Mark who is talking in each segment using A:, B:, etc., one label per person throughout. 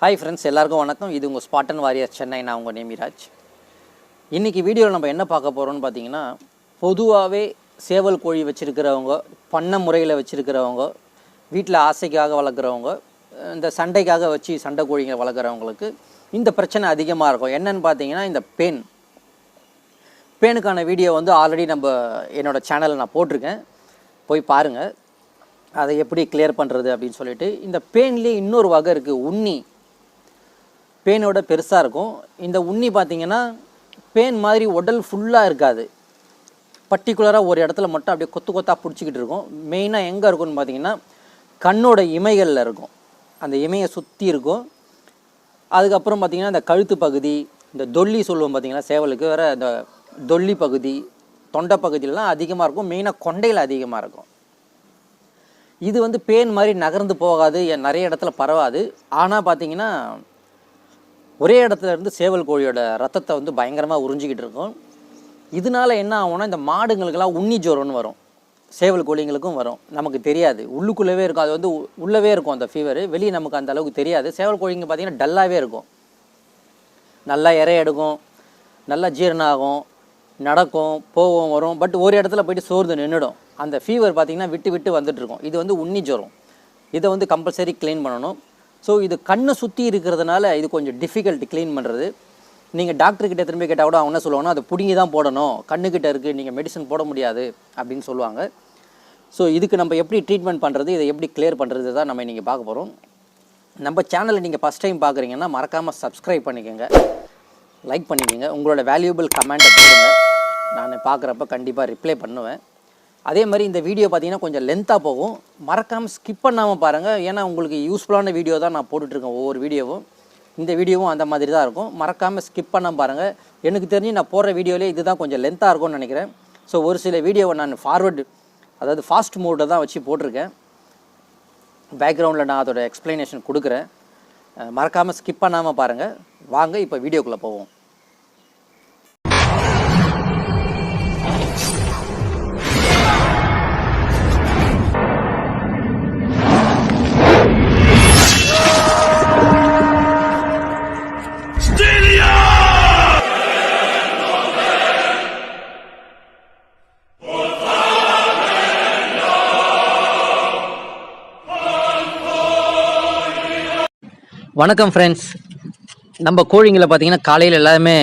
A: Hi friends எல்லாருக்கும் வணக்கம். இது உங்கள் ஸ்பாட்டன் வாரியர் சென்னை நான் உங்கள் நேமிராஜ். இன்றைக்கி வீடியோவில் நம்ம என்ன பார்க்க போகிறோம்னு பார்த்தீங்கன்னா பொதுவாகவே சேவல் கோழி வச்சுருக்கிறவங்க பண்ண முறையில் வச்சுருக்கிறவங்க வீட்டில் ஆசைக்காக வளர்க்குறவங்க இந்த சண்டைக்காக வச்சு சண்டை கோழிங்க வளர்க்குறவங்களுக்கு இந்த பிரச்சனை அதிகமாக இருக்கும். என்னன்னு பார்த்தீங்கன்னா இந்த பெண் பேனுக்கான வீடியோ வந்து ஆல்ரெடி நம்ம என்னோடய சேனலில் நான் போட்டிருக்கேன். போய் பாருங்கள் அதை எப்படி கிளியர் பண்ணுறது அப்படின்னு சொல்லிட்டு இந்த பேன்லேயே இன்னொரு வகை இருக்குது உண்ணி. பேனோட பெருசாக இருக்கும். இந்த உண்ணி பார்த்திங்கன்னா பேன் மாதிரி உடல் ஃபுல்லாக இருக்காது. பர்டிகுலராக ஒரு இடத்துல மட்டும் அப்படியே கொத்து கொத்தாக பிடிச்சிக்கிட்டு இருக்கும். மெயினாக எங்கே இருக்கும்னு பார்த்தீங்கன்னா கண்ணோட இமைகளில் இருக்கும். அந்த இமையை சுற்றி இருக்கும். அதுக்கப்புறம் பார்த்திங்கன்னா இந்த கழுத்து பகுதி இந்த தொல்லி சொல்லுவோம் பார்த்திங்கன்னா சேவலுக்கு வேறு இந்த தொல்லி பகுதி தொண்டை பகுதியிலலாம் அதிகமாக இருக்கும். மெயினாக கொண்டையில் அதிகமாக இருக்கும். இது வந்து பேன் மாதிரி நகர்ந்து போகாது நிறைய இடத்துல பரவாது. ஆனால் பார்த்திங்கன்னா ஒரே இடத்துல இருந்து சேவல் கோழியோட ரத்தத்தை வந்து பயங்கரமாக உறிஞ்சிக்கிட்டு இருக்கும். இதனால என்ன ஆகும்னா இந்த மாடுங்களுக்கெல்லாம் உண்ணி ஜோரம்னு வரும். சேவல் கோழிங்களுக்கும் வரும். நமக்கு தெரியாது. உள்ளுக்குள்ளவே இருக்கும். அது வந்து உள்ளவே இருக்கும் அந்த ஃபீவர் வெளியே நமக்கு அந்த அளவுக்கு தெரியாது. சேவல் கோழிங்க பார்த்திங்கன்னா டல்லாகவே இருக்கும். நல்லா இறை எடுக்கும். நல்லா ஜீரணம் ஆகும் நடக்கும் போகும் வரும். பட் ஒரு இடத்துல போயிட்டு சோர்ந்து நின்றுடும் அந்த ஃபீவர் பார்த்திங்கன்னா விட்டு விட்டு வந்துட்டுருக்கும் இது வந்து உண்ணி ஜுரம் இதை வந்து கம்பல்சரி க்ளீன் பண்ணணும். ஸோ இது கண்ணை சுற்றி இருக்கிறதுனால இது கொஞ்சம் டிஃபிகல்ட் க்ளீன் பண்ணுறது நீங்கள் டாக்டர்கிட்ட திரும்பி கேட்டால் கூட அவங்க என்ன சொல்லுவாங்கன்னா அதை பிடுங்கி தான் போடணும். கண்ணுக்கிட்ட இருக்குது நீங்கள் மெடிசன் போட முடியாது. அப்படின்னு சொல்லுவாங்க. ஸோ இதுக்கு நம்ம எப்படி ட்ரீட்மெண்ட் பண்ணுறது இதை எப்படி கிளியர் பண்ணுறது தான் நம்ம இன்றைக்கி பார்க்க போகிறோம் நம்ம சேனலை நீங்கள் ஃபஸ்ட் டைம் பார்க்குறீங்கன்னா மறக்காமல் சப்ஸ்கிரைப் பண்ணிக்கோங்க. லைக் பண்ணிக்கோங்க. உங்களோட வேல்யூபிள் கமெண்ட்டை போடுங்க. நான் பார்க்குறப்ப கண்டிப்பாக ரிப்ளை பண்ணுவேன். அதே மாதிரி இந்த வீடியோ பார்த்தீங்கன்னா கொஞ்சம் லென்த்தாக போகும். மறக்காமல் ஸ்கிப் பண்ணாமல் பாருங்கள் ஏன்னா உங்களுக்கு யூஸ்ஃபுல்லான வீடியோ தான் நான் போட்டுட்ருக்கேன் ஒவ்வொரு வீடியோவும் இந்த வீடியோவும் அந்த மாதிரி தான் இருக்கும். மறக்காமல் ஸ்கிப் பண்ணாமல் பாருங்கள் எனக்கு தெரிஞ்சு நான் போடுற வீடியோவிலே இதுதான் கொஞ்சம் லென்த்தாக இருக்கும்னு நினைக்கிறேன். ஸோ ஒரு சில வீடியோவை நான் ஃபார்வர்டு அதாவது ஃபாஸ்ட் மோடில் தான் வச்சு போட்டிருக்கேன். பேக்ரவுண்டில் நான் அதோட எக்ஸ்ப்ளனேஷன் கொடுக்குறேன். மறக்காமல் ஸ்கிப் பண்ணாமல் பாருங்கள் வாங்க இப்போ வீடியோக்குள்ளே போவோம். வணக்கம் ஃப்ரெண்ட்ஸ் நம்ம கோழிங்களை பார்த்தீங்கன்னா காலையில் எல்லாமே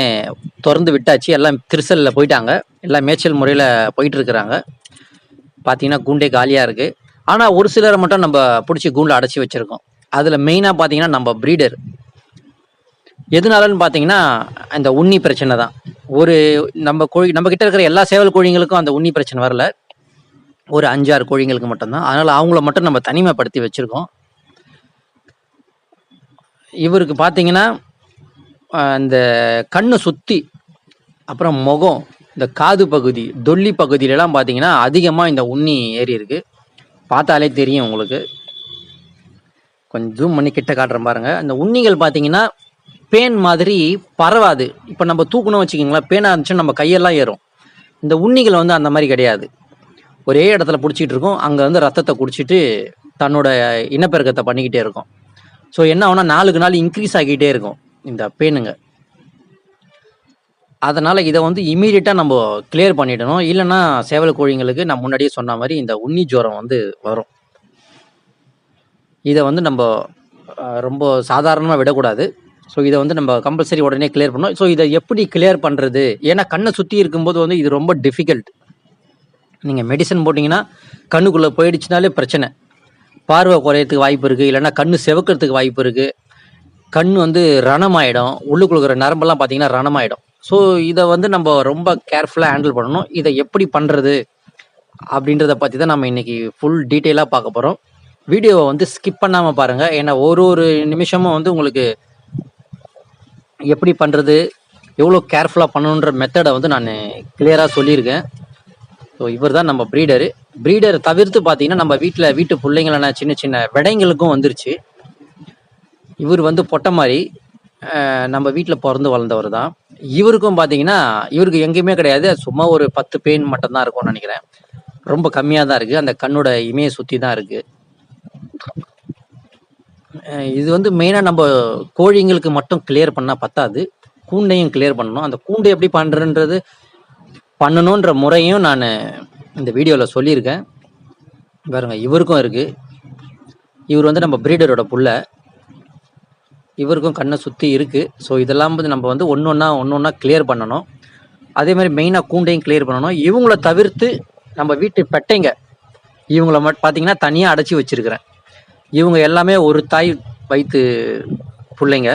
A: திறந்து விட்டாச்சு. எல்லாம் திருசலில் போயிட்டாங்க. எல்லாம் மேய்ச்சல் முறையில் போயிட்டுருக்குறாங்க. பார்த்தீங்கன்னா கூண்டே காலியாக இருக்குது ஆனால் ஒரு சிலரை மட்டும் நம்ம பிடிச்சி கூண்டில் அடைச்சி வச்சுருக்கோம். அதில் மெயினாக பார்த்தீங்கன்னா நம்ம ப்ரீடர் எதனாலன்னு பார்த்தீங்கன்னா அந்த உண்ணி பிரச்சனை தான். ஒரு நம்ம கோழி நம்ம கிட்ட இருக்கிற எல்லா சேவல் கோழிங்களுக்கும் அந்த உண்ணி பிரச்சனை வரல. ஒரு அஞ்சாறு கோழிங்களுக்கு மட்டும்தான். அதனால் அவங்கள மட்டும் நம்ம தனிமைப்படுத்தி வச்சுருக்கோம். இவருக்கு பார்த்தீங்கன்னா இந்த கண்ணை சுற்றி அப்புறம் முகம் இந்த காது பகுதி தொல்லி பகுதியிலலாம் பார்த்தீங்கன்னா அதிகமாக இந்த உண்ணி ஏறி இருக்கு. பார்த்தாலே தெரியும் உங்களுக்கு. கொஞ்சம் ஜூம் பண்ணி கிட்ட காட்டுறேன் பாருங்க. அந்த உண்ணிகள் பார்த்தீங்கன்னா பேன் மாதிரி பரவாது. இப்போ நம்ம தூக்கணும் வச்சுக்கிங்களேன் பேனாக இருந்துச்சுன்னா நம்ம கையெல்லாம் ஏறும். இந்த உண்ணிகள் வந்து அந்த மாதிரி கிடையாது. ஒரே இடத்துல பிடிச்சிட்டு இருக்கும். அங்கே வந்து ரத்தத்தை குடிச்சிட்டு தன்னோட இனப்பெருக்கத்தை பண்ணிக்கிட்டே இருக்கும். ஸோ என்ன ஆகும்னா நாளுக்கு நாள் இன்க்ரீஸ் ஆகிட்டே இருக்கும் இந்த பேனுங்க அதனால் இதை வந்து இமீடியட்டாக நம்ம கிளியர் பண்ணிடணும். இல்லைன்னா சேவல் கோழிங்களுக்கு நான் முன்னாடியே சொன்ன மாதிரி இந்த உண்ணி ஜோரம் வந்து வரும். இதை வந்து நம்ம ரொம்ப சாதாரணமாக விடக்கூடாது. ஸோ இதை வந்து நம்ம கம்பல்சரி உடனே கிளியர் பண்ணணும். ஸோ இதை எப்படி கிளியர் பண்ணுறது ஏன்னா கண்ணை சுற்றி இருக்கும்போது வந்து இது ரொம்ப டிஃபிகல்ட் நீங்கள் மெடிசன் போட்டிங்கன்னா கண்ணுக்குள்ளே போயிடுச்சுனாலே பிரச்சனை. பார்வை குறையறதுக்கு வாய்ப்பு இருக்குது இல்லைன்னா கண் செவக்கிறதுக்கு வாய்ப்பு இருக்குது கண் வந்து ரணமாயிடும். உள்ளுக்குள்ள இருக்கிற நரம்பெல்லாம் பார்த்தீங்கன்னா ரணமாயிடும். ஸோ இதை வந்து நம்ம ரொம்ப கேர்ஃபுல்லாக ஹேண்டில் பண்ணணும். இதை எப்படி பண்ணுறது அப்படின்றத பற்றி தான் நம்ம இன்றைக்கி ஃபுல் டீட்டெயிலாக பார்க்க போகிறோம் வீடியோவை வந்து ஸ்கிப் பண்ணாமல் பாருங்கள் ஏன்னா ஒரு ஒரு நிமிஷமும் வந்து உங்களுக்கு எப்படி பண்ணுறது எவ்வளோ கேர்ஃபுல்லாக பண்ணணுன்ற மெத்தடை வந்து நான் கிளியராக சொல்லியிருக்கேன். ஸோ இவர் தான் நம்ம ப்ரீடரு ப்ரீடர் தவிர்த்து பார்த்தீங்கன்னா நம்ம வீட்டில் வீட்டு பிள்ளைங்களான சின்ன சின்ன விடைங்களுக்கும் வந்துருச்சு. இவர் வந்து பொட்டை மாதிரி நம்ம வீட்டில் பிறந்து வளர்ந்தவர் தான். இவருக்கும் பார்த்தீங்கன்னா இவருக்கு எங்கேயுமே கிடையாது. சும்மா ஒரு பத்து பெயின் மட்டும்தான் இருக்கும்னு நினைக்கிறேன். ரொம்ப கம்மியாக தான் இருக்குது அந்த கண்ணோட இமையை சுற்றி தான் இருக்குது இது வந்து மெயினாக நம்ம கோழிங்களுக்கு மட்டும் கிளியர் பண்ணால் பத்தாது. கூண்டையும் கிளியர் பண்ணணும். அந்த கூண்டை எப்படி பண்ணுறன்றது பண்ணணுன்ற முறையும் நான் இந்த வீடியோவில் சொல்லியிருக்கேன். பாருங்கள் இவருக்கும் இருக்குது இவர் வந்து நம்ம பிரீடரோட புள்ள. இவருக்கும் கண்ணை சுற்றி இருக்குது ஸோ இதெல்லாம் வந்து நம்ம வந்து ஒன்று ஒன்றா ஒன்று ஒன்றா கிளியர் பண்ணணும். அதே மாதிரி மெயினாக கூண்டையும் கிளியர் பண்ணணும். இவங்கள தவிர்த்து நம்ம வீட்டு பெட்டைங்க இவங்கள மட்டும் பார்த்தீங்கன்னா தனியாக அடைச்சி வச்சிருக்கிறேன். இவங்க எல்லாமே ஒரு தாய் வைத்து பிள்ளைங்க.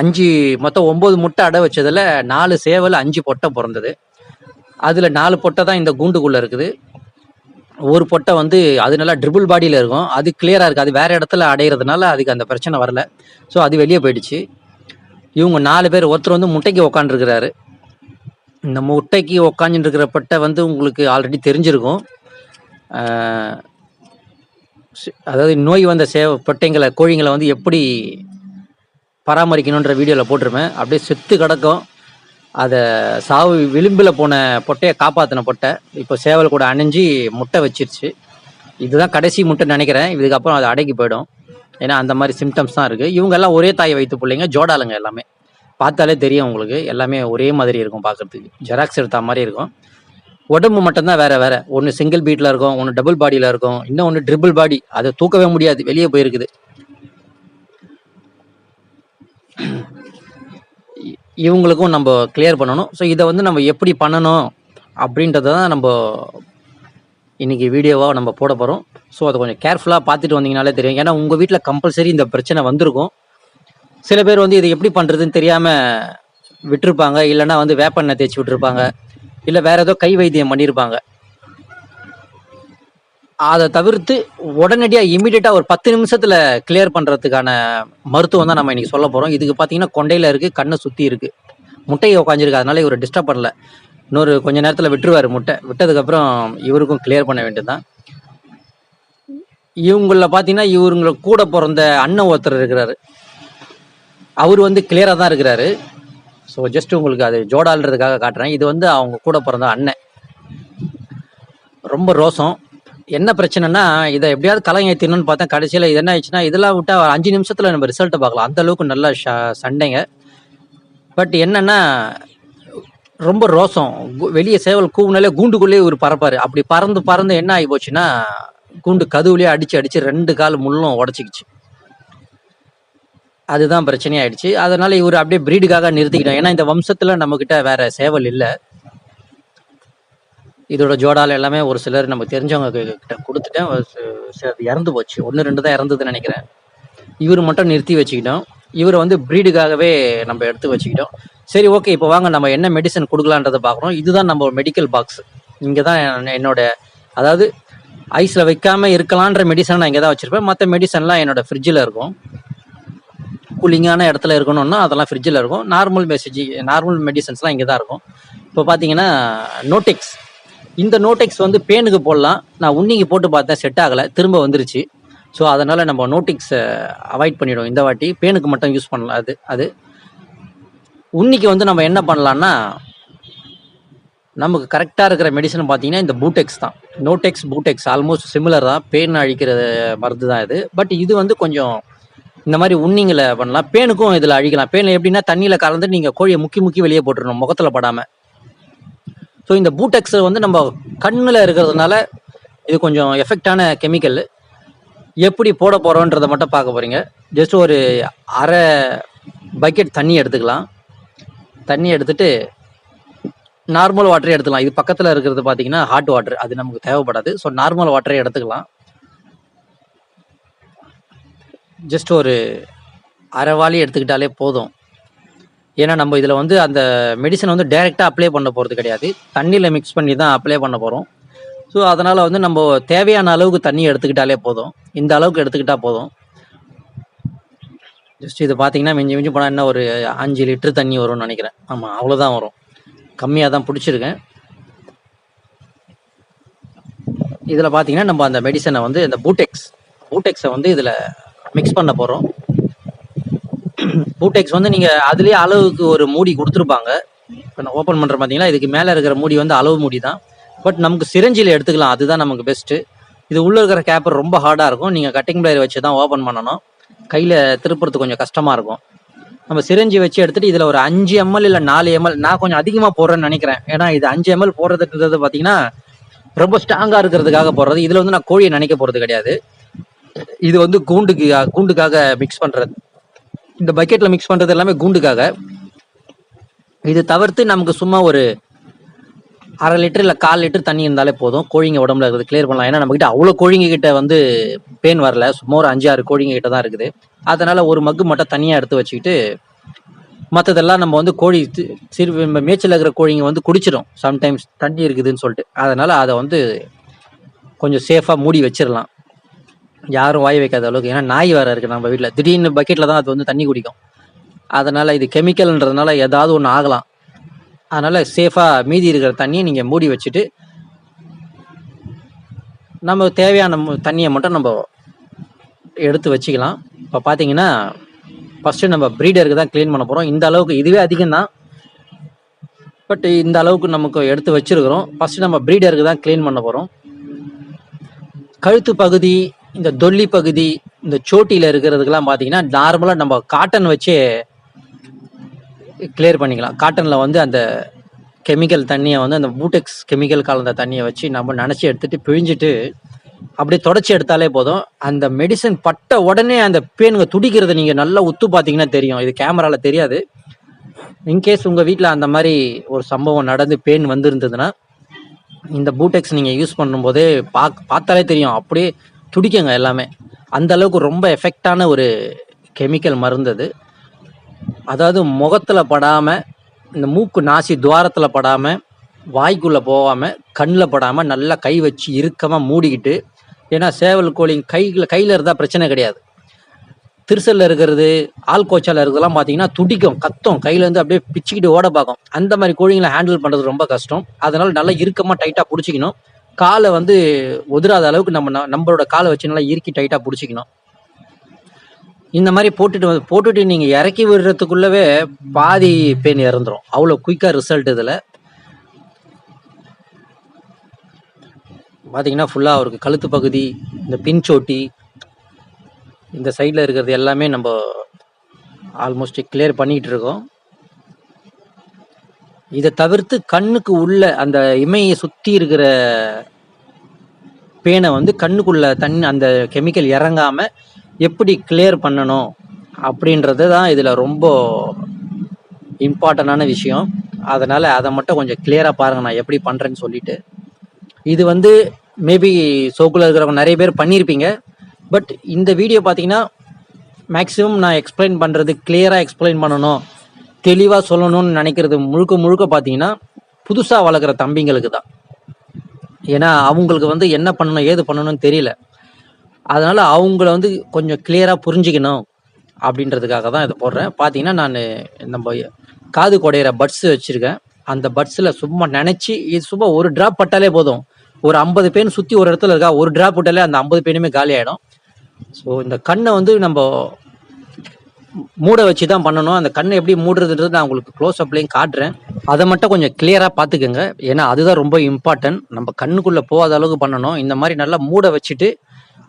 A: அஞ்சு மொத்தம் ஒம்பது முட்டை அடை வச்சதில் நாலு சேவல் அஞ்சு பொட்டை பிறந்தது. அதில் நாலு பொட்டை தான் இந்த கூண்டுக்குள்ளே இருக்குது. ஒரு பொட்டை வந்து அது நல்லா ட்ரிபிள் பாடியில் இருக்கும். அது கிளியராக இருக்குது அது வேறு இடத்துல அடையிறதுனால அதுக்கு அந்த பிரச்சனை வரல. ஸோ அது வெளியே போயிடுச்சு. இவங்க நாலு பேர் ஒருத்தர் வந்து முட்டைக்கு உக்காண்டிருக்கிறாரு இந்த முட்டைக்கு உக்காந்துட்டு இருக்கிற பட்டை வந்து உங்களுக்கு ஆல்ரெடி தெரிஞ்சிருக்கும். அதாவது நோய் வந்த சே பட்டைங்களை கோழிங்களை வந்து எப்படி பராமரிக்கணுன்ற வீடியோவில் போட்டிருப்பேன். அப்படியே செத்து கிடக்கும். அதை சாவு விளிம்பில் போன பொட்டையை காப்பாற்றின பொட்டை இப்போ சேவல் கூட அணிஞ்சு முட்டை வச்சிருச்சு. இதுதான் கடைசி முட்டை நினைக்கிறேன். இதுக்கப்புறம் அது அடக்கி போயிடும். ஏன்னா அந்த மாதிரி சிம்டம்ஸ் தான் இருக்குது இவங்க எல்லாம் ஒரே தாயை வைத்து பிள்ளைங்க ஜோடாலுங்க எல்லாமே. பார்த்தாலே தெரியும் உங்களுக்கு. எல்லாமே ஒரே மாதிரி இருக்கும் பார்க்குறதுக்கு. ஜெராக்ஸ் எடுத்த மாதிரி இருக்கும். உடம்பு மட்டும்தான் வேற வேற. ஒன்று சிங்கிள் பீட்டில் இருக்கும் ஒன்று டபுள் பாடியில் இருக்கும். இன்னும் ஒன்று ட்ரிபிள் பாடி அதை தூக்கவே முடியாது. வெளியே போயிருக்குது. இவங்களுக்கும் நம்ம கிளியர் பண்ணணும். ஸோ இதை வந்து நம்ம எப்படி பண்ணணும் அப்படின்றத தான் நம்ம இன்னைக்கு வீடியோவாக நம்ம போட போகிறோம் ஸோ அதை கொஞ்சம் கேர்ஃபுல்லாக பார்த்துட்டு வந்தீங்கனாலே தெரியும். ஏன்னா உங்கள் வீட்டில் கம்பல்சரி இந்த பிரச்சனை வந்திருக்கும். சில பேர் வந்து இதை எப்படி பண்ணுறதுன்னு தெரியாமல் விட்டிருப்பாங்க. இல்லைன்னா வந்து வேப்பெண்ணெய் தேய்ச்சி விட்டுருப்பாங்க. இல்லை வேறு ஏதோ கை வைத்தியம் பண்ணியிருப்பாங்க அதை தவிர்த்து உடனடியாக இமீடியட்டாக ஒரு பத்து நிமிஷத்தில் கிளியர் பண்ணுறதுக்கான மருத்துவம் தான் நம்ம இன்னைக்கு சொல்ல போகிறோம் இதுக்கு பார்த்தீங்கன்னா கொண்டையில் இருக்குது கண்ணை சுற்றி இருக்குது முட்டையை உட்காந்துருக்கு அதனால இவர் டிஸ்டர்ப் பண்ணல. இன்னொரு கொஞ்ச நேரத்தில் விட்டுருவார் முட்டை. விட்டதுக்கப்புறம் இவருக்கும் கிளியர் பண்ண வேண்டியதுதான். இவங்கள பார்த்தீங்கன்னா இவருங்களை கூட பிறந்த அண்ணன் ஒருத்தர் இருக்கிறாரு. அவர் வந்து கிளியராக தான் இருக்கிறாரு. ஸோ ஜஸ்ட் உங்களுக்கு அது ஜோடால்ன்றதுக்காக காட்டுறேன். இது வந்து அவங்க கூட பிறந்த அண்ணன். ரொம்ப ரோசம். என்ன பிரச்சனைனா இதை எப்படியாவது கலங்க ஏற்றினு பார்த்தேன். கடைசியில் இது என்ன ஆயிடுச்சுன்னா இதெல்லாம் விட்டா அஞ்சு நிமிஷத்தில் நம்ம ரிசல்ட்டை பார்க்கலாம். அந்த அளவுக்கு நல்ல ஷ- சண்டைங்க. பட் என்னன்னா ரொம்ப ரோசம். வெளியே சேவல் கூவுனாலே கூண்டுக்குள்ளேயே ஒரு பறப்பாரு. அப்படி பறந்து பறந்து என்ன ஆகி போச்சுன்னா கூண்டு கதுவுலேயே அடிச்சு அடிச்சு ரெண்டு கால் முள்ளும் உடச்சிக்கிச்சு. அதுதான் பிரச்சனையாயிடுச்சு. அதனால இவர் அப்படியே பிரீடுக்காக நிறுத்திக்கிட்டோம் ஏன்னா இந்த வம்சத்துல நம்மக்கிட்ட வேற சேவல் இல்லை. இதோட ஜோடால் எல்லாமே ஒரு சிலர் நம்ம தெரிஞ்சவங்க கிட்ட கொடுத்துட்டேன். அது இறந்து போச்சு. ஒன்று ரெண்டு தான் இறந்ததுன்னு நினைக்கிறேன். இவர் மட்டும் நிறுத்தி வச்சுக்கிட்டோம். இவரை வந்து ப்ரீடுக்காகவே நம்ம எடுத்து வச்சுக்கிட்டோம். சரி ஓகே இப்போ வாங்க நம்ம என்ன மெடிசன் கொடுக்கலான்றதை பார்க்குறோம் இதுதான் நம்ம மெடிக்கல் பாக்ஸ் இங்கே தான் என்னோட அதாவது ஐஸில் வைக்காமல் இருக்கலான்ற மெடிசன் நான் இங்கே தான் வச்சுருப்பேன். மற்ற மெடிசன்லாம் என்னோட ஃப்ரிட்ஜில் இருக்கும். கூலிங்கான இடத்துல இருக்கணும்னா அதெல்லாம் ஃப்ரிட்ஜில் இருக்கும். நார்மல் மெசேஜ் நார்மல் மெடிசன்ஸ்லாம் இங்கே தான் இருக்கும். இப்போ பார்த்தீங்கன்னா நோட்டிக்ஸ் இந்த நோட்டெக்ஸ் வந்து பேனுக்கு போடலாம். நான் உன்னிக்கு போட்டு பார்த்தேன் செட் ஆகலை. திரும்ப வந்துருச்சு. ஸோ அதனால் நம்ம நோட்டிக்ஸை அவாய்ட் பண்ணிவிடும் இந்த வாட்டி பேனுக்கு மட்டும் யூஸ் பண்ணலாம். அது அது. உன்னிக்கு வந்து நம்ம என்ன பண்ணலான்னா நமக்கு கரெக்டாக இருக்கிற மெடிசன் பார்த்தீங்கன்னா இந்த பூடெக்ஸ் தான். நோடெக்ஸ் பூடெக்ஸ் ஆல்மோஸ்ட் சிமிலர் தான். பேன் அழிக்கிற மருந்து தான் இது. பட் இது வந்து கொஞ்சம் இந்த மாதிரி உன்னிங்கில் பண்ணலாம். பேனுக்கும் இதில் அழிக்கலாம். பேனில் எப்படின்னா தண்ணியில் கலந்து நீங்கள் கோழியை முக்கி முக்கி வெளியே போட்டுருணும் முகத்தில் படாமல் ஸோ இந்த பூட்டெக்ஸ் வந்து நம்ம கண்ணில் இருக்கிறதுனால இது கொஞ்சம் எஃபெக்டான கெமிக்கல் எப்படி போட போகிறோன்றதை மட்டும் பார்க்க போகிறீங்க ஜஸ்ட் ஒரு அரை பக்கெட் தண்ணி எடுத்துக்கலாம். தண்ணி எடுத்துட்டு நார்மல் வாட்டரே எடுத்துக்கலாம். இது பக்கத்தில் இருக்கிறது பார்த்தீங்கன்னா ஹாட் வாட்டர் அது நமக்கு தேவைப்படாது. ஸோ நார்மல் வாட்டரே எடுத்துக்கலாம். ஜஸ்ட் ஒரு அரை வாளி எடுத்துக்கிட்டாலே போதும். ஏன்னா நம்ம இதில் வந்து அந்த மெடிசன் வந்து டைரெக்டாக அப்ளை பண்ண போகிறது கிடையாது. தண்ணியில் மிக்ஸ் பண்ணி தான் அப்ளை பண்ண போகிறோம் ஸோ அதனால் வந்து நம்ம தேவையான அளவுக்கு தண்ணி எடுத்துக்கிட்டாலே போதும். இந்த அளவுக்கு எடுத்துக்கிட்டால் போதும். ஜஸ்ட் இது பார்த்தீங்கன்னா மிஞ்சி மிஞ்சி போனால் என்ன ஒரு அஞ்சு லிட்டர் தண்ணி வரும்னு நினைக்கிறேன். ஆமாம் அவ்வளோதான் வரும். கம்மியாக தான் பிடிச்சிருக்கேன். இதில் பார்த்தீங்கன்னா நம்ம அந்த மெடிசனை வந்து இந்த பூட்டெக்ஸ் பூட்டெக்ஸை வந்து இதில் மிக்ஸ் பண்ண போகிறோம் பூடெக்ஸ் வந்து நீங்கள் அதுலேயே அளவுக்கு ஒரு மூடி கொடுத்துருப்பாங்க. இப்போ நான் ஓப்பன் பண்ணுறேன் பார்த்தீங்கன்னா இதுக்கு மேலே இருக்கிற மூடி வந்து அளவு மூடி தான். பட் நமக்கு சிரஞ்சியில் எடுத்துக்கலாம். அதுதான் நமக்கு பெஸ்ட்டு இது உள்ளே இருக்கிற கேப்பர் ரொம்ப ஹார்டாக இருக்கும். நீங்கள் கட்டிங் பிளேயர் வச்சு தான் ஓப்பன் பண்ணணும். கையில் திருப்புறது கொஞ்சம் கஷ்டமாக இருக்கும். நம்ம சிரஞ்சி வச்சு எடுத்துட்டு இதில் ஒரு அஞ்சு எம்எல் இல்லை நாலு எம்எல் நான் கொஞ்சம் அதிகமாக போடுறேன்னு நினைக்கிறேன். ஏன்னா இது அஞ்சு எம்எல் போடுறதுன்றது பார்த்தீங்கன்னா ரொம்ப ஸ்ட்ராங்காக இருக்கிறதுக்காக போடுறது. இதில் வந்து நான் கோழியை நினைக்க போகிறது கிடையாது. இது வந்து கூண்டுக்கு கூண்டுக்காக மிக்ஸ் பண்ணுறது இந்த பக்கெட்டில் மிக்ஸ் பண்ணுறது எல்லாமே கூண்டுக்காக. இது தவிர்த்து நமக்கு சும்மா ஒரு அரை லிட்டர் இல்லை கால் லிட்டர் தண்ணி இருந்தாலே போதும். கோழிங்க உடம்புல இருக்கிறது கிளியர் பண்ணலாம். ஏன்னா நம்மகிட்ட அவ்வளோ கோழிங்க கிட்ட வந்து பேன் வரல. சும்மா ஒரு அஞ்சு ஆறு கோழிங்க கிட்ட தான் இருக்குது. அதனால ஒரு மக்கு மட்டும் தனியாக எடுத்து வச்சுக்கிட்டு மற்றதெல்லாம் நம்ம வந்து கோழி சிறு மேய்ச்சல் இருக்கிற கோழிங்க வந்து குடிச்சிடும் சம்டைம்ஸ் தண்ணி இருக்குதுன்னு சொல்லிட்டு. அதனால அதை வந்து கொஞ்சம் சேஃபாக மூடி வச்சிடலாம் யாரும் வாய் வைக்காத அளவுக்கு. ஏன்னா நாய் வேற இருக்கு நம்ம வீட்டில் திடீர்னு பக்கெட்டில் தான் அது வந்து தண்ணி குடிக்கும். அதனால இது கெமிக்கல்ன்றதுனால ஏதாவது ஒன்று ஆகலாம். அதனால சேஃபாக மீதி இருக்கிற தண்ணியை நீங்கள் மூடி வச்சுட்டு நம்ம தேவையான தண்ணியை மட்டும் நம்ம எடுத்து வச்சுக்கலாம். இப்போ பார்த்தீங்கன்னா ஃபஸ்ட்டு நம்ம ப்ரீடருக்கு தான் க்ளீன் பண்ண போகிறோம் இந்த அளவுக்கு இதுவே அதிகம்தான். பட் இந்த அளவுக்கு நமக்கு எடுத்து வச்சுருக்கிறோம். ஃபஸ்ட்டு நம்ம ப்ரீடருக்கு தான் க்ளீன் பண்ண போகிறோம் கழுத்து பகுதி இந்த தொல்லி பகுதி இந்த சோட்டியில் இருக்கிறதுக்கெல்லாம் பார்த்தீங்கன்னா நார்மலாக நம்ம காட்டன் வச்சே கிளியர் பண்ணிக்கலாம். காட்டனில் வந்து அந்த கெமிக்கல் தண்ணியை வந்து அந்த பூட்டெக்ஸ் கெமிக்கல் கலந்த தண்ணியை வச்சு நம்ம நினச்சி எடுத்துட்டு பிழிஞ்சிட்டு அப்படியே தொடச்சி எடுத்தாலே போதும். அந்த மெடிசன் பட்ட உடனே அந்த பேனுங்க துடிக்கிறத நீங்கள் நல்லா உத்து பார்த்தீங்கன்னா தெரியும். இது கேமராவில் தெரியாது. இன்கேஸ் உங்கள் வீட்டில் அந்த மாதிரி ஒரு சம்பவம் நடந்து பேன் வந்திருந்ததுன்னா இந்த பூட்டெக்ஸ் நீங்கள் யூஸ் பண்ணும்போதே பாக் பார்த்தாலே தெரியும். அப்படியே துடிக்குங்க எல்லாமே. அந்த அளவுக்கு ரொம்ப எஃபெக்டான ஒரு கெமிக்கல் மருந்து அது. அதாவது முகத்தில் படாமல் இந்த மூக்கு நாசி துவாரத்தில் படாமல் வாய்க்குள்ளே போகாமல் கண்ணில் படாமல் நல்லா கை வச்சு இறுக்கமாக மூடிக்கிட்டு ஏன்னா சேவல் கோழிங் கையில் கையில் இருந்தால் பிரச்சனை கிடையாது. திருசல்ல இருக்கிறது ஆள்கோச்சால இருக்கிறதெல்லாம் பார்த்தீங்கன்னா துடிக்கும் கத்தும். கையிலேருந்து அப்படியே பிச்சுக்கிட்டு ஓட பார்க்கும். அந்த மாதிரி கோழிங்களை ஹேண்டில் பண்ணுறது ரொம்ப கஷ்டம். அதனால் நல்லா இறுக்கமாக டைட்டாக பிடிச்சிக்கணும். காலை வந்து உதிராத அளவுக்கு நம்ம நம்மளோட காலை வச்சு நல்லா இறுக்கி டைட்டாக பிடிச்சிக்கணும். இந்த மாதிரி போட்டுட்டு வந்து போட்டுட்டு நீங்கள் இறக்கி விடுறதுக்குள்ளவே பாதி பேன் இறந்துரும். அவ்வளோ குயிக்காக ரிசல்ட் இதில். பார்த்தீங்கன்னா ஃபுல்லாக அவருக்கு கழுத்து பகுதி இந்த பின்சோட்டி இந்த சைடில் இருக்கிறது எல்லாமே நம்ம ஆல்மோஸ்ட் கிளியர் பண்ணிகிட்டு இருக்கோம். இதை தவிர்த்து கண்ணுக்கு உள்ள அந்த இமையை சுற்றி இருக்கிற பேனை வந்து கண்ணுக்குள்ள தண்ணி அந்த கெமிக்கல் இறங்காம எப்படி கிளியர் பண்ணணும் அப்படின்றது தான் இதில் ரொம்ப இம்பார்ட்டண்டான விஷயம். அதனால் அதை மட்டும் கொஞ்சம் கிளியராக பாருங்கள் நான் எப்படி பண்ணுறேன்னு சொல்லிட்டு. இது வந்து மேபி சோக்குள்ள இருக்கிறவங்க நிறைய பேர் பண்ணியிருப்பீங்க. பட் இந்த வீடியோ பார்த்தீங்கன்னா மேக்ஸிமம் நான் எக்ஸ்பிளைன் பண்ணுறது கிளியராக எக்ஸ்பிளைன் பண்ணணும். தெளிவாக சொல்லணும்னு நினைக்கிறது முழுக்க முழுக்க பார்த்தீங்கன்னா புதுசாக வளர்க்குற தம்பிங்களுக்கு தான். ஏன்னா அவங்களுக்கு வந்து என்ன பண்ணணும் ஏது பண்ணணும்னு தெரியல. அதனால அவங்கள வந்து கொஞ்சம் கிளியராக புரிஞ்சுக்கணும் அப்படின்றதுக்காக தான் இதை போடுறேன். பார்த்தீங்கன்னா நான் நம்ம காது குடையிற பட்ஸ் வச்சுருக்கேன். அந்த பட்ஸில் சும்மா நினச்சி இது சும்மா ஒரு ட்ராப் பட்டாலே போதும். ஒரு ஐம்பது பேன் சுற்றி ஒரு இடத்துல இருக்கா ஒரு ட்ராப் விட்டாலே அந்த ஐம்பது பேனுமே காலி ஆகிடும் ஸோ இந்த கண்ணை வந்து நம்ம மூட வச்சு தான் பண்ணணும். அந்த கண்ணை எப்படி மூடுறதுன்றது நான் உங்களுக்கு க்ளோஸ் அப்லையும் காட்டுறேன். அதை மட்டும் கொஞ்சம் கிளியராக பார்த்துக்கோங்க. ஏன்னா அதுதான் ரொம்ப இம்பார்ட்டன்ட் நம்ம கண்ணுக்குள்ளே போகாத அளவுக்கு பண்ணணும். இந்த மாதிரி நல்லா மூட வச்சுட்டு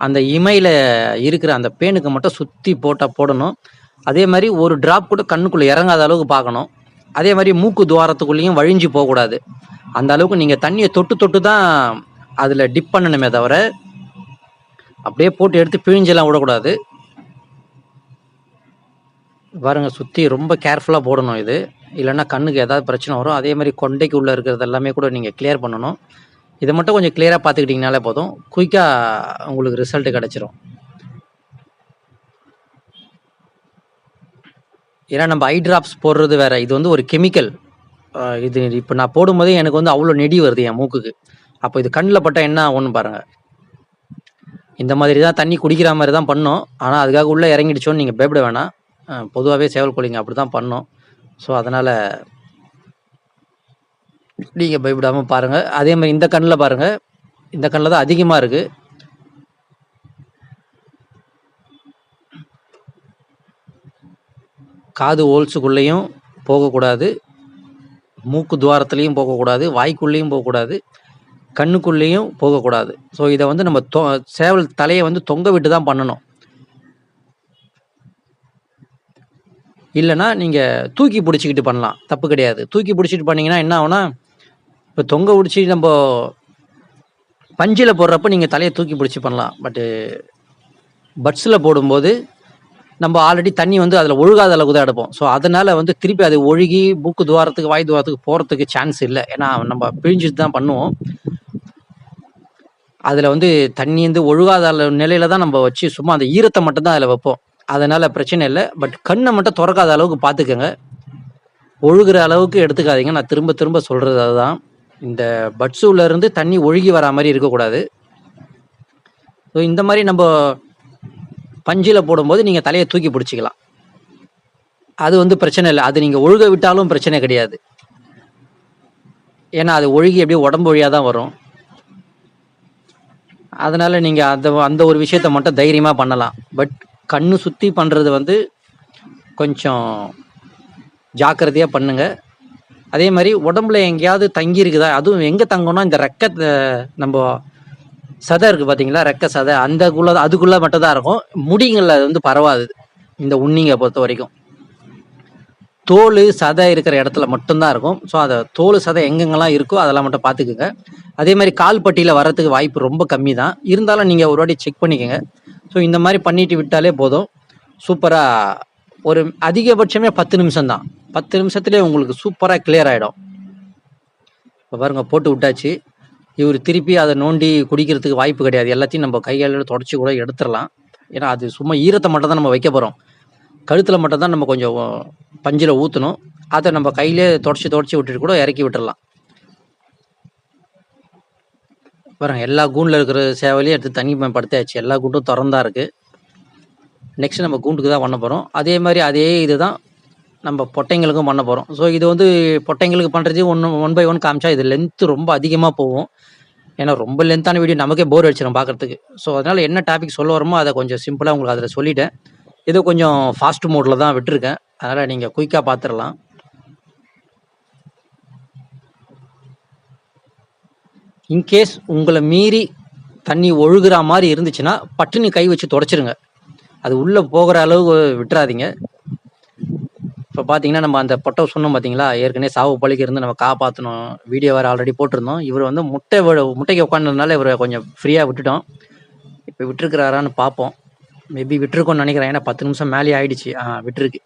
A: அந்த இமையில் இருக்கிற அந்த பேனுக்கு மட்டும் சுற்றி போட்டால் போடணும். அதே மாதிரி ஒரு ட்ராப் கூட கண்ணுக்குள்ளே இறங்காத அளவுக்கு பார்க்கணும். அதே மாதிரி மூக்கு துவாரத்துக்குள்ளேயும் வழிஞ்சு போகக்கூடாது. அந்த அளவுக்கு நீங்கள் தண்ணியை தொட்டு தொட்டு தான் அதில் டிப் பண்ணணுமே தவிர அப்படியே போட்டு எடுத்து பிழிஞ்செல்லாம் விடக்கூடாது. பாருங்க சுற்றி ரொம்ப கேர்ஃபுல்லாக போடணும் இது. இல்லைன்னா கண்ணுக்கு ஏதாவது பிரச்சனை வரும். அதே மாதிரி கொண்டைக்கு உள்ளே இருக்கிறது எல்லாமே கூட நீங்கள் கிளியர் பண்ணணும். இதை மட்டும் கொஞ்சம் கிளியராக பார்த்துக்கிட்டிங்கனாலே போதும். குயிக்காக உங்களுக்கு ரிசல்ட் கிடச்சிரும். ஏன்னா நம்ம ஐ ட்ராப்ஸ் போடுறது வேற. இது வந்து ஒரு கெமிக்கல் இது இப்போ நான் போடும்போதே எனக்கு வந்து அவ்வளோ நெடி வருது என் மூக்குக்கு. அப்போ இது கண்ணில் பட்டால் என்ன ஆகும்னு பாருங்க. இந்த மாதிரி தான் தண்ணி குடிக்கிற மாதிரி தான் பண்ணோம். ஆனால் அதுக்காக உள்ளே இறங்கிடுச்சோன்னு நீங்கள் பயப்பட வேணாம். பொதுவாகவே சேவல் கோழிங்க அப்படி தான் பண்ணோம். ஸோ அதனால் நீங்கள் பயப்படாமல் பாருங்கள் அதே மாதிரி இந்த கண்ணில் பாருங்கள் இந்த கண்ணில் தான் அதிகமாக இருக்குது காது ஹோல்ஸுக்குள்ளேயும் போகக்கூடாது. மூக்கு துவாரத்துலேயும் போகக்கூடாது. வாய்க்குள்ளேயும் போகக்கூடாது. கண்ணுக்குள்ளேயும் போகக்கூடாது. ஸோ இதை வந்து நம்ம தொ சேவல் தலையை வந்து தொங்க விட்டு தான் பண்ணணும். இல்லைன்னா நீங்கள் தூக்கி பிடிச்சிக்கிட்டு பண்ணலாம். தப்பு கிடையாது. தூக்கி பிடிச்சிட்டு பண்ணீங்கன்னா என்ன ஆகுனா இப்போ தொங்க பிடிச்சி நம்ம பஞ்சில் போடுறப்ப நீங்கள் தலையை தூக்கி பிடிச்சி பண்ணலாம். பட்டு பட்ஸில் போடும்போது நம்ம ஆல்ரெடி தண்ணி வந்து அதில் ஒழுகாத அளவுக்கு தான் எடுப்போம். ஸோ அதனால் வந்து திருப்பி அது ஒழுகி மூக்கு துவாரத்துக்கு வாய் துவாரத்துக்கு போகிறதுக்கு சான்ஸ் இல்லை. ஏன்னா நம்ம பிழிஞ்சிட்டு தான் பண்ணுவோம். அதில் வந்து தண்ணி வந்து ஒழுகாத அளவு நிலையில தான் நம்ம வச்சு சும்மா அந்த ஈரத்தை மட்டும்தான் அதில் வைப்போம். அதனால் பிரச்சனை இல்லை. பட் கண்ணை மட்டும் திறக்காத அளவுக்கு பார்த்துக்கோங்க. ஒழுகுற அளவுக்கு எடுத்துக்காதீங்க. நான் திரும்ப திரும்ப சொல்கிறது அதுதான். இந்த பட்ஸூலேருந்து தண்ணி ஒழுகி வரா மாதிரி இருக்கக்கூடாது. ஸோ இந்த மாதிரி நம்ம பஞ்சில் போடும்போது நீங்கள் தலையை தூக்கி பிடிச்சிக்கலாம். அது வந்து பிரச்சனை இல்லை. அது நீங்கள் ஒழுக விட்டாலும் பிரச்சனை கிடையாது. ஏன்னா அது ஒழுகி அப்படியே உடம்பு வழியாக தான் வரும். அதனால் நீங்கள் அந்த அந்த ஒரு விஷயத்த மட்டும் தைரியமாக பண்ணலாம். பட் கண்ணு சுற்றி பண்ணுறது வந்து கொஞ்சம் ஜாக்கிரதையாக பண்ணுங்க. அதே மாதிரி உடம்புல எங்கேயாவது தங்கி இருக்குதா? அதுவும் எங்கே தங்கணும்னா இந்த ரெக்கத்தை நம்ம சதை இருக்குது பார்த்தீங்களா ரெக்க சதை. அந்தக்குள்ள அதுக்குள்ளே மட்டும் தான் இருக்கும். முடிங்களில் அது வந்து பரவாது. இந்த உண்ணிங்க பொறுத்த வரைக்கும். தோல் சதை இருக்கிற இடத்துல மட்டும்தான் இருக்கும். ஸோ அதை தோல் சதை எங்கெங்கெல்லாம் இருக்கோ அதெல்லாம் மட்டும் பார்த்துக்குங்க அதே மாதிரி கால் பட்டியில் வரத்துக்கு வாய்ப்பு ரொம்ப கம்மி தான் இருந்தாலும் நீங்கள் ஒரு வாட்டி செக் பண்ணிக்கோங்க. ஸோ இந்த மாதிரி பண்ணிட்டு விட்டாலே போதும். சூப்பராக ஒரு அதிகபட்சமே பத்து நிமிஷம் தான் பத்து நிமிஷத்துலேயே உங்களுக்கு சூப்பராக கிளியர் ஆகிடும் இப்போ பாருங்க போட்டு விட்டாச்சு. இவர் திருப்பி அதை நோண்டி குடிக்கிறதுக்கு வாய்ப்பு கிடையாது. எல்லாத்தையும் நம்ம கையால் தொடச்சி கூட எடுத்துடலாம். ஏன்னா அது சும்மா ஈரத்தை மட்டும் தான் நம்ம வைக்க போகிறோம் கழுத்தில் மட்டும் தான் நம்ம கொஞ்சம் பஞ்சில் ஊற்றணும் அதை நம்ம கையிலே தொடச்சி தொடச்சி விட்டுட்டு கூட இறக்கி விட்டுடலாம். பாருங்க எல்லா கூண்டில் இருக்கிற சேவலையும் எடுத்து தண்ணி படுத்தாச்சு. எல்லா கூண்டும் திறந்தா இருக்குது நெக்ஸ்ட் நம்ம கூண்டுக்கு தான் பண்ண போகிறோம் அதே மாதிரி அதே இது தான் நம்ம பொட்டைங்களுக்கும் பண்ண போகிறோம் ஸோ இது வந்து பொட்டைங்களுக்கு பண்ணுறது ஒன்று ஒன் பை ஒன் காமிச்சா இது லென்த்து ரொம்ப அதிகமாக போகும். ஏன்னா ரொம்ப லென்த்தான வீடியோ நமக்கே போர் அடிச்சிடும் பார்க்குறதுக்கு ஸோ அதனால் என்ன டாபிக் சொல்ல வரமோ அதை கொஞ்சம் சிம்பிளாக உங்களுக்கு அதில் சொல்லிட்டேன். இது கொஞ்சம் ஃபாஸ்ட் மோடில் தான் விட்டுருக்கேன். அதனால் நீங்கள் குயிக்காக பார்த்துடலாம் இன்கேஸ் உங்களை மீறி தண்ணி ஒழுகிற மாதிரி இருந்துச்சுன்னா பட்டுன்னு கை வச்சு தொடச்சிருங்க. அது உள்ளே போகிற அளவுக்கு விட்டுறாதீங்க. இப்போ பார்த்தீங்கன்னா நம்ம அந்த பொட்டை சொன்னோம் பார்த்தீங்களா ஏற்கனவே சாவு பழிக்கு இருந்து நம்ம காப்பாற்றணும் வீடியோ வேறு ஆல்ரெடி போட்டிருந்தோம். இவர் வந்து முட்டை முட்டைக்கு உட்காந்துனால இவரை கொஞ்சம் ஃப்ரீயாக விட்டுட்டோம். இப்போ விட்டுருக்கிறாரான்னு பார்ப்போம். மேபி விட்டுருக்கோன்னு நினைக்கிறேன். ஏன்னா பத்து நிமிஷம் மேலே ஆயிடுச்சு. ஆ விட்டுருக்கு.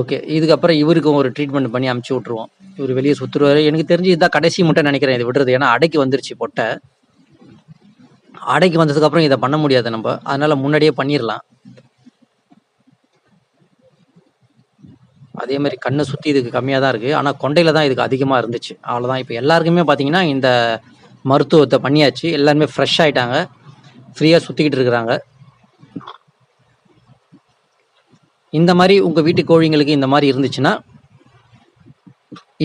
A: ஓகே. இதுக்கப்புறம் இவருக்கும் ஒரு ட்ரீட்மெண்ட் பண்ணி அமுச்சு விட்ருவோம் இவர் வெளியே சுற்றுருவாரு எனக்கு தெரிஞ்சு இதுதான் கடைசி முட்டை நினைக்கிறேன் இது விடுறது. ஏன்னா அடைக்கு வந்துருச்சு பொட்டை. அடைக்கு வந்ததுக்கப்புறம் இதை பண்ண முடியாது நம்ம. அதனால முன்னாடியே பண்ணிடலாம் அதே மாதிரி கண்ணை சுற்றி இதுக்கு கம்மியாக தான் இருக்குது ஆனால் கொண்டையில் தான் இதுக்கு அதிகமாக இருந்துச்சு. அவ்வளோதான் இப்போ எல்லாருக்குமே பார்த்தீங்கன்னா இந்த மருத்துவத்தை பண்ணியாச்சு. எல்லாருமே ஃப்ரெஷ் ஆகிட்டாங்க ஃப்ரீயாக சுற்றிக்கிட்டு இருக்கிறாங்க. இந்த மாதிரி உங்கள் வீட்டு கோழிங்களுக்கு இந்த மாதிரி இருந்துச்சுன்னா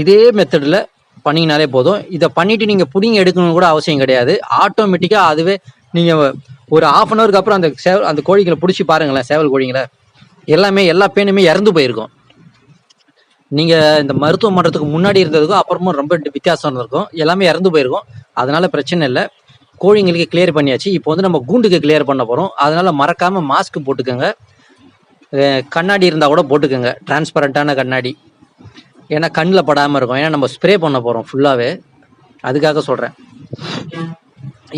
A: இதே மெத்தடில் பண்ணிங்கனாலே போதும். இதை பண்ணிவிட்டு நீங்கள் புடிங்க எடுக்கணும்னு கூட அவசியம் கிடையாது. ஆட்டோமேட்டிக்காக அதுவே நீங்கள் ஒரு ஆஃப் அன் ஹவருக்கு அப்புறம் அந்த சேவ அந்த கோழிகளை பிடிச்சி பாருங்களேன் சேவல் கோழிங்களை. எல்லாமே எல்லா பேனுமே இறந்து போயிருக்கும். நீங்கள் இந்த மருத்துவம் பண்ணுறதுக்கு முன்னாடி இருந்ததுக்கும் அப்புறமும் ரொம்ப வித்தியாசம் இருக்கும். எல்லாமே இறந்து போயிருக்கும். அதனால் பிரச்சனை இல்லை. கோழிங்களுக்கு கிளியர் பண்ணியாச்சு. இப்போ வந்து நம்ம கூண்டுக்கு கிளியர் பண்ண போகிறோம் அதனால் மறக்காமல் மாஸ்க் போட்டுக்கோங்க. கண்ணாடி இருந்தால் கூட போட்டுக்கோங்க. டிரான்ஸ்பரண்ட்டான கண்ணாடி. ஏன்னா கண்ணில் படாமல் இருக்கும். ஏன்னா நம்ம ஸ்ப்ரே பண்ண போகிறோம் ஃபுல்லாகவே அதுக்காக சொல்கிறேன்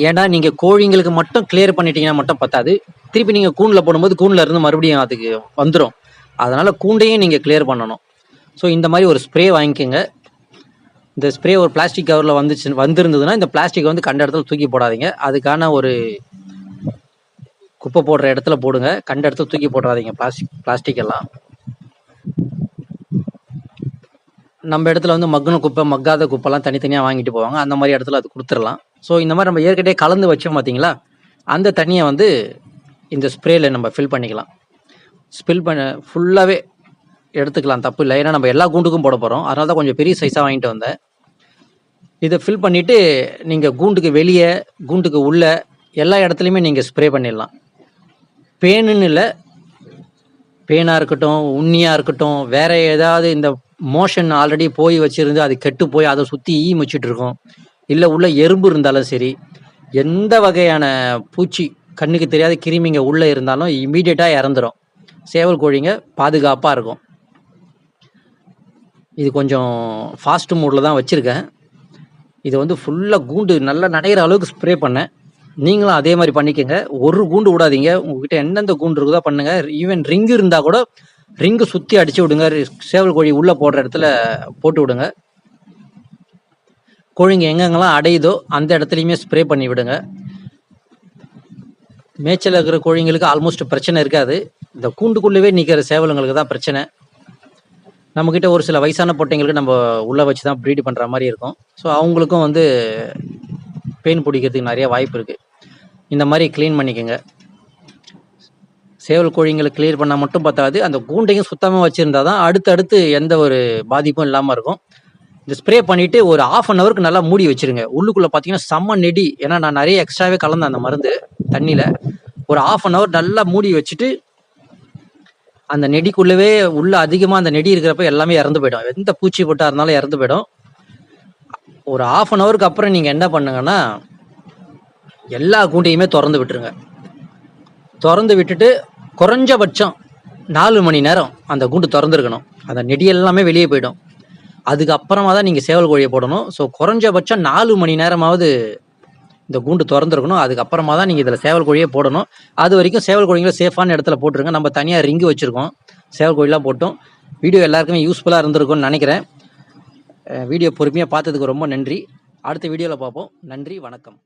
A: ஏன்னா நீங்கள் கோழிங்களுக்கு மட்டும் கிளியர் பண்ணிட்டீங்கன்னா மட்டும் பத்தாது. திருப்பி நீங்கள் கூண்டில் போடும்போது கூண்டில் இருந்து மறுபடியும் அதுக்கு வந்துடும் அதனால் கூண்டையும் நீங்கள் கிளியர் பண்ணணும். ஸோ இந்த மாதிரி ஒரு ஸ்ப்ரே வாங்கிக்கோங்க. இந்த ஸ்ப்ரே ஒரு பிளாஸ்டிக் கவரில் வந்துச்சு வந்திருந்ததுன்னா இந்த பிளாஸ்டிக்கை வந்து கண்ட இடத்துல தூக்கி போடாதீங்க. அதுக்கான ஒரு குப்பை போடுற இடத்துல போடுங்க. கண்ட இடத்துல தூக்கி போடாதீங்க பிளாஸ்டிக் பிளாஸ்டிக் எல்லாம். நம்ம இடத்துல வந்து மக்குன குப்பை மக்காத குப்பைலாம் தனித்தனியாக வாங்கிட்டு போவாங்க. அந்த மாதிரி இடத்துல அது கொடுத்துடலாம். ஸோ இந்த மாதிரி நம்ம ஏற்கனவே கலந்து வச்சோம் பார்த்தீங்களா அந்த தண்ணியை வந்து இந்த ஸ்ப்ரேயில் நம்ம ஃபில் பண்ணிக்கலாம். ஸ்பில் பண்ண ஃபுல்லாகவே எடுத்துக்கலாம். தப்பு இல்லை. ஏன்னா நம்ம எல்லா கூண்டுக்கும் போட போகிறோம் அதனால தான் கொஞ்சம் பெரிய சைஸாக வாங்கிட்டு வந்தேன். இதை ஃபில் பண்ணிவிட்டு நீங்கள் கூண்டுக்கு வெளியே கூண்டுக்கு உள்ளே எல்லா இடத்துலையுமே நீங்கள் ஸ்ப்ரே பண்ணிடலாம். பேனுன்னு இல்லை. பேனாக இருக்கட்டும் உண்ணியாக இருக்கட்டும் வேற ஏதாவது இந்த மோஷன் ஆல்ரெடி போய் வச்சிருந்து அது கெட்டு போய் அதை சுற்றி ஈ வச்சுட்டு இருக்கும். இல்லை உள்ள எறும்பு இருந்தாலும் சரி எந்த வகையான பூச்சி கண்ணுக்கு தெரியாத கிருமிங்க உள்ளே இருந்தாலும் இமீடியட்டாக இறந்துடும் சேவல் கோழிங்க பாதுகாப்பாக இருக்கும். இது கொஞ்சம் ஃபாஸ்ட் மூடில் தான் வச்சுருக்கேன். இது வந்து ஃபுல்லாக கூண்டு நல்லா நனைகிற அளவுக்கு ஸ்ப்ரே பண்ணேன். நீங்களும் அதே மாதிரி பண்ணிக்கோங்க. ஒரு கூண்டு விடாதீங்க. உங்ககிட்ட எந்தெந்த கூண்டு இருக்குதோ பண்ணுங்க. ஈவன் ரிங்கு இருந்தால் கூட ரிங்கு சுற்றி அடிச்சு விடுங்க. சேவல் கோழி உள்ளே போடுற இடத்துல போட்டு விடுங்க. கோழிங்க எங்கெங்கெல்லாம் அடையுதோ அந்த இடத்துலையுமே ஸ்ப்ரே பண்ணி விடுங்க. மேய்ச்சல் இருக்கிற கோழிங்களுக்கு ஆல்மோஸ்ட் பிரச்சனை இருக்காது. இந்த கூண்டுக்குள்ளவே நிற்கிற சேவலுங்களுக்கு தான் பிரச்சனை. நம்மக்கிட்ட ஒரு சில வயசான பொட்டைங்களுக்கு நம்ம உள்ளே வச்சு தான் ப்ரீட் பண்ணுற மாதிரி இருக்கும். ஸோ அவங்களுக்கும் வந்து பெயின் பிடிக்கிறதுக்கு நிறைய வாய்ப்பு இருக்குது இந்த மாதிரி க்ளீன் பண்ணிக்கோங்க. சேவல் கோழிங்களை கிளியர் பண்ணால் மட்டும் பத்தாது. அந்த கூண்டையும் சுத்தமாக வச்சுருந்தா தான் அடுத்தடுத்து எந்த ஒரு பாதிப்பும் இல்லாமல் இருக்கும். இந்த ஸ்ப்ரே பண்ணிவிட்டு ஒரு ஆஃப் அன் ஹவருக்கு நல்லா மூடி வச்சிருங்க. உள்ளுக்குள்ளே பார்த்தீங்கன்னா செம்ம நெடி. ஏன்னா நான் நிறைய எக்ஸ்ட்ராவே கலந்தேன் அந்த மருந்து தண்ணியில். ஒரு ஆஃப் அன் ஹவர் நல்லா மூடி வச்சுட்டு அந்த நெடிக்குள்ளவே உள்ள அதிகமாக அந்த நெடி இருக்கிறப்ப எல்லாமே இறந்து போயிடும். எந்த பூச்சி போட்டா இருந்தாலும் இறந்து போயிடும். ஒரு ஆஃப் அன் ஹவருக்கு அப்புறம் நீங்கள் என்ன பண்ணுங்கன்னா எல்லா கூண்டையுமே திறந்து விட்டுருங்க. திறந்து விட்டுட்டு குறைஞ்சபட்சம் நாலு மணி நேரம் அந்த கூண்டு திறந்துருக்கணும். அந்த நெடி எல்லாமே வெளியே போயிடும். அதுக்கப்புறமா தான் நீங்கள் சேவல் கோழியை போடணும். ஸோ குறைஞ்சபட்சம் நாலு மணி நேரமாவது இந்த கூண்டு திறந்துருக்கணும். அதுக்கப்புறமா தான் நீங்கள் இதில் சேவல் கோழியே போடணும். அது வரைக்கும் சேவல் கோழிங்களை சேஃபான இடத்துல போட்டுருங்க. நம்ம தனியாக ரிங்கு வச்சுருக்கோம். சேவல் கோழிலாம் போட்டோம். வீடியோ எல்லாருக்குமே யூஸ்ஃபுல்லாக இருந்திருக்கும்னு நினைக்கிறேன். வீடியோ பொறுமையாக பார்த்ததுக்கு ரொம்ப நன்றி. அடுத்த வீடியோவில் பார்ப்போம். நன்றி வணக்கம்.